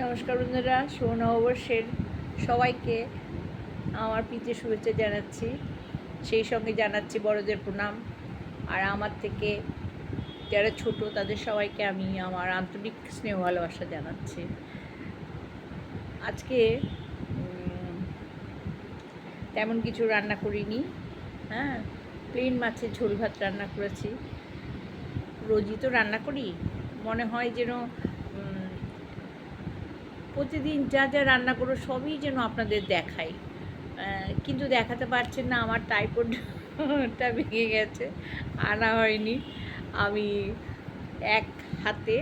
নমস্কার বন্ধুরা নববর্ষের সবাইকে আমার প্রীতি শুভেচ্ছা জানাচ্ছি। সেই সঙ্গে জানাচ্ছি বড়দের প্রণাম। আর আমার থেকে যারা ছোট, তাদের সবাইকে আমি আমার আন্তরিক স্নেহ ভালোবাসা জানাচ্ছি। আজকে তেমন কিছু রান্না করিনি হ্যাঁ? প্লেন মাছের ঝোল ভাত রান্না করেছি। রোজই তো রান্না করি। মনে হয় যেন প্রতিদিন যা যা রান্না করো সবই যেন আপনাদের দেখাই। কিন্তু দেখাতে পারছেন না, আমার টাইপডটা ভেঙে গেছে, আনা হয়নি। আমি এক হাতে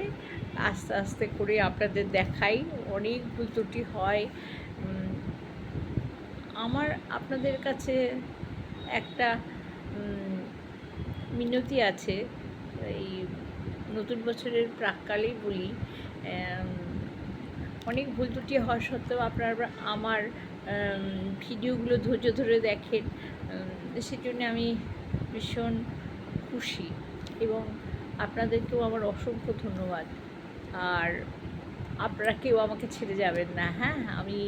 আস্তে আস্তে করে আপনাদের দেখাই, অনেক ভুল ত্রুটি হয়। আমার আপনাদের কাছে একটা মিনতি আছে, এই নতুন বছরের প্রাককালেই বলি অনেক ভুল ত্রুটি হওয়া সত্ত্বেও আপনারা আমার ভিডিওগুলো ধৈর্য ধরে দেখেন। সেজন্য আমি ভীষণ খুশি এবং আপনাদেরকেও আমার অসংখ্য ধন্যবাদ। আর আপনারা কেউ আমাকে ছেড়ে যাবেন না হ্যাঁ? আমি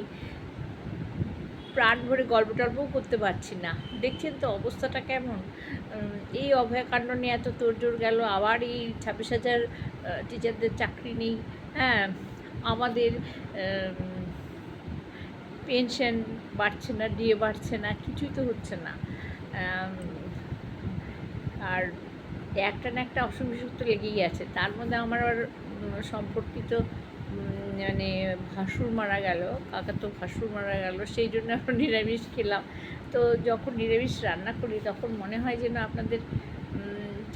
প্রাণ ভরে গল্প টল্পও করতে পারছি না। দেখছেন তো অবস্থাটা কেমন? এই অভয়াকাণ্ড নিয়ে এত তোড়জোড় গেল, আবার এই ছাব্বিশ হাজার টিচারদের চাকরি নেই হ্যাঁ? আমাদের পেনশন বাড়ছে না ডিএ বাড়ছে না, কিছুই তো হচ্ছে না। আর একটা না একটা অসুখ বিসুখ তো লেগেই আছে। তার মধ্যে আমার আবার সম্পর্কিত মানে ভাসুর মারা গেল কাকা তো ভাসুর মারা গেল, সেই জন্য আমরা নিরামিষ খেলাম। তো যখন নিরামিষ রান্না করি, তখন মনে হয় যেন আপনাদের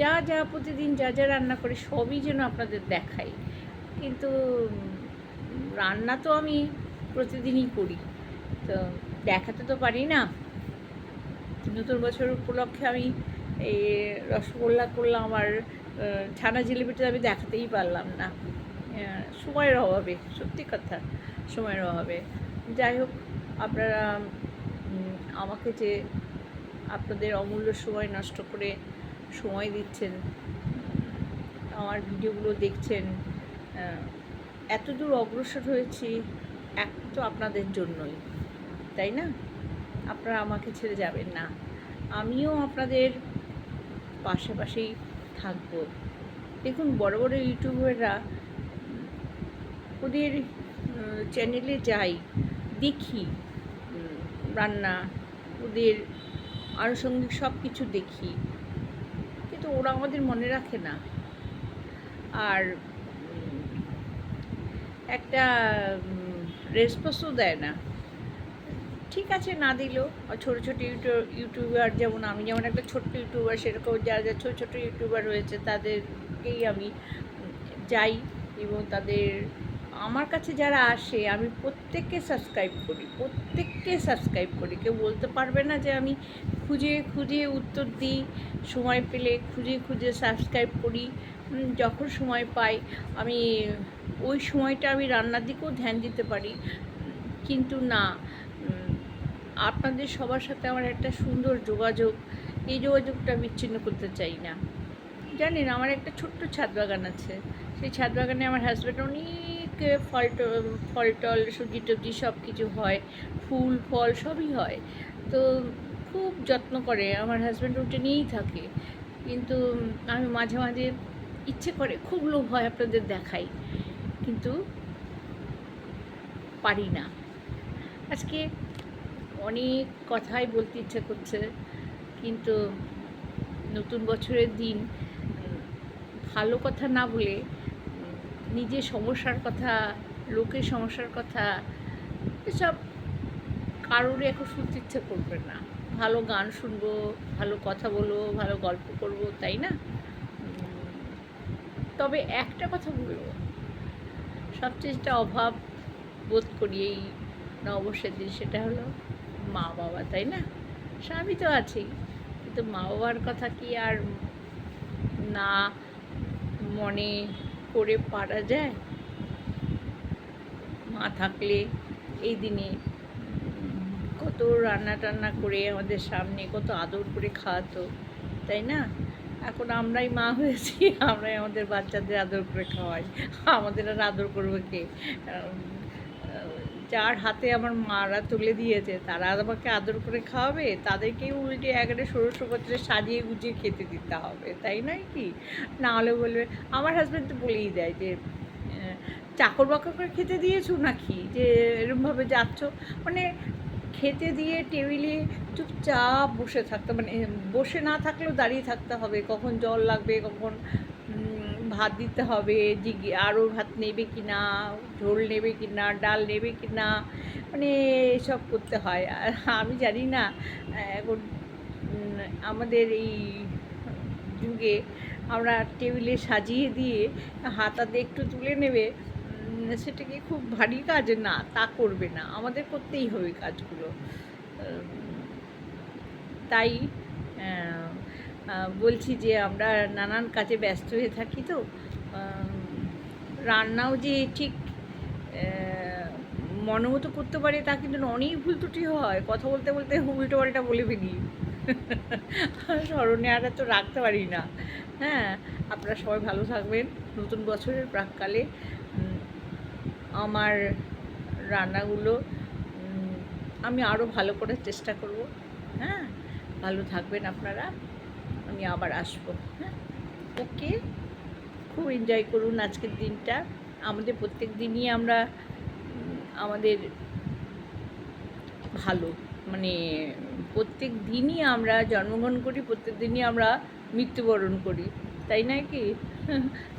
যা যা প্রতিদিন যা যা রান্না করি, সবই যেন আপনাদের দেখাই। কিন্তু রান্না তো আমি প্রতিদিনই করি। তো দেখাতে তো পারি না। নতুন বছর উপলক্ষে আমি এই রসগোল্লা করলাম আর ছানা জিলিপিটা আমি দেখাতেই পারলাম না। সময়ের অভাবে, সত্যি কথা, সময়ের অভাবে। যাই হোক, আপনারা আমাকে যে আপনাদের অমূল্য সময় নষ্ট করে সময় দিচ্ছেন, আমার ভিডিওগুলো দেখছেন এত দূর অগ্রসর হয়েছি, এক তো আপনাদের জন্যই, তাই না? আপনারা আমাকে ছেড়ে যাবেন না। আমিও আপনাদের পাশে পাশেই থাকব। দেখুন, বড় বড় ইউটিউবাররা ওদের চ্যানেলে যাই, দেখি রান্না, ওদের আনুষঙ্গিক সব কিছু দেখি। কিন্তু ওরা আমাদের মনে রাখে না। আর একটা রেসপন্সও দেয় না। ঠিক আছে, না দিলেও ছোটো ছোটো ইউটিউব ইউটিউবার যেমন আমি, যেমন একটা ছোট্ট ইউটিউবার, সেরকম যারা যারা ছোটো ছোটো ইউটিউবার রয়েছে, তাদেরকেই আমি যাই এবং তাদের, আমার কাছে যারা আসে, আমি প্রত্যেককে সাবস্ক্রাইব করি, প্রত্যেককে সাবস্ক্রাইব করি। কেউ বলতে পারবে না যে আমি খুঁজে খুঁজে উত্তর দিই, সময় পেলে খুঁজে খুঁজে সাবস্ক্রাইব করি। যখন সময় পাই, আমি ওই সময়টা আমি রান্নার দিকেও ধ্যান দিতে পারি। কিন্তু না আপনাদের সবার সাথে আমার একটা সুন্দর যোগাযোগ, এই যোগাযোগটা বিচ্ছিন্ন করতে চাই না। জানেন, আমার একটা ছোট্ট ছাদ বাগান আছে। সেই ছাদ বাগানে আমার হাজব্যান্ড অনেক ফল ফল টল সবজি টবজি সব কিছু হয়। ফুল, ফল সবই হয়। তো খুব যত্ন করে, আমার হাজব্যান্ড ওটা নিয়েই থাকে। কিন্তু আমি মাঝে মাঝে ইচ্ছে করে, খুব লোভ হয় আপনাদের দেখাই। কিন্তু পারি না। আজকে অনেক কথাই বলতে ইচ্ছে করছে, কিন্তু নতুন বছরের দিন, ভালো কথা না বলে, নিজের সমস্যার কথা, লোকের সমস্যার কথা, এসব কারোর এখন শুনতে ইচ্ছে করবে না। ভালো গান শুনব, ভালো কথা বলব, ভালো গল্প করব, তাই না? তবে একটা কথা বলব। সবচেয়ে অভাব বোধ করি এই নববর্ষের দিন, সেটা হলো মা বাবা, তাই না? স্বামী তো আছেই, কিন্তু মা বাবার কথা কি আর না মনে করে পারা যায়? মা থাকলে এই দিনে কত রান্না টান্না করে আমাদের সামনে, কত আদর করে খাওয়াতো, তাই না? এখন আমরাই মা হয়েছি, আমরাই আমাদের বাচ্চাদের আদর করে খাওয়াই। আমাদের আর আদর করবে কে? যার হাতে আমার মারা তুলে দিয়েছে, তারা আমাকে আদর করে খাওয়াবে, তাদেরকেই উল্টে একেবারে ষোড়শ পত্রে সাজিয়ে গুজিয়ে খেতে দিতে হবে, তাই নয় কি? না হলে বলবে, আমার হাজব্যান্ড তো বলেই দেয় যে চাকর বাকর করে খেতে দিয়েছ নাকি? যে, এরমভাবে যাচ্ছ। মানে খেতে দিয়ে টেবিলে চুপচাপ বসে থাকতে মানে বসে না থাকলেও দাঁড়িয়ে থাকতে হবে। কখন জল লাগবে, কখন ভাত দিতে হবে জিজ্ঞে আরও ভাত নেবে কি না ঝোল নেবে কি না ডাল নেবে কি না মানে এসব করতে হয়। আর আমি জানি না, এখন আমাদের এই যুগে আমরা টেবিলে সাজিয়ে দিয়ে হাতাতে একটু তুলে নেবে সেটা কি খুব ভারী কাজ, না, তা করবে না। আমাদের করতেই হবে কাজগুলো। তাই বলছি যে আমরা নানান কাজে ব্যস্ত হয়ে থাকি তো। রান্নাও যে ঠিক মনোমতো করতে পারে, তা কিন্তু অনেক ভুল ত্রুটি হয়। কথা বলতে বলতে উল্টো পাল্টা বলে ফেলি। স্মরণে আর তো রাখতে পারি না। হ্যাঁ আপনারা সবাই ভালো থাকবেন। নতুন বছরের প্রাককালে। আমার রান্নাগুলো আমি আরও ভালো করে চেষ্টা করব। হ্যাঁ ভালো থাকবেন আপনারা। আমি আবার আসব হ্যাঁ। ওকে, খুব এনজয় করুন আজকের দিনটা। আমাদের প্রত্যেক দিনই আমরা আমাদের ভালো। মানে প্রত্যেক দিনই আমরা জন্মগ্রহণ করি, প্রত্যেক দিনই আমরা মৃত্যুবরণ করি। তাই নয় কি?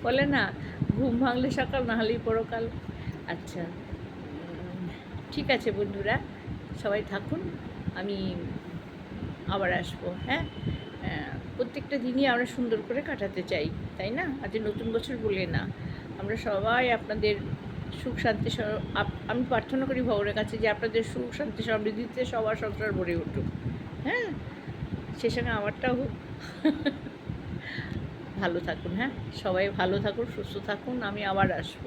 বলে না, ঘুম ভাঙলে সকাল, না হলেই পরকাল। আচ্ছা। ঠিক আছে বন্ধুরা, সবাই থাকুন, আমি আবার আসব হ্যাঁ? প্রত্যেকটা দিনই আমরা সুন্দর করে কাটাতে চাই, তাই না? আজ নতুন বছর বলে না। আমরা সবাই আপনাদের সুখ, শান্তি আমি প্রার্থনা করি ভগবানের কাছে যে আপনাদের সুখ, শান্তি, সমৃদ্ধিতে সবার সংসার ভরে উঠুক হ্যাঁ? সে সঙ্গে আমারটাও হোক। ভালো থাকুন হ্যাঁ? সবাই ভালো থাকুন, সুস্থ থাকুন, আমি আবার আসব।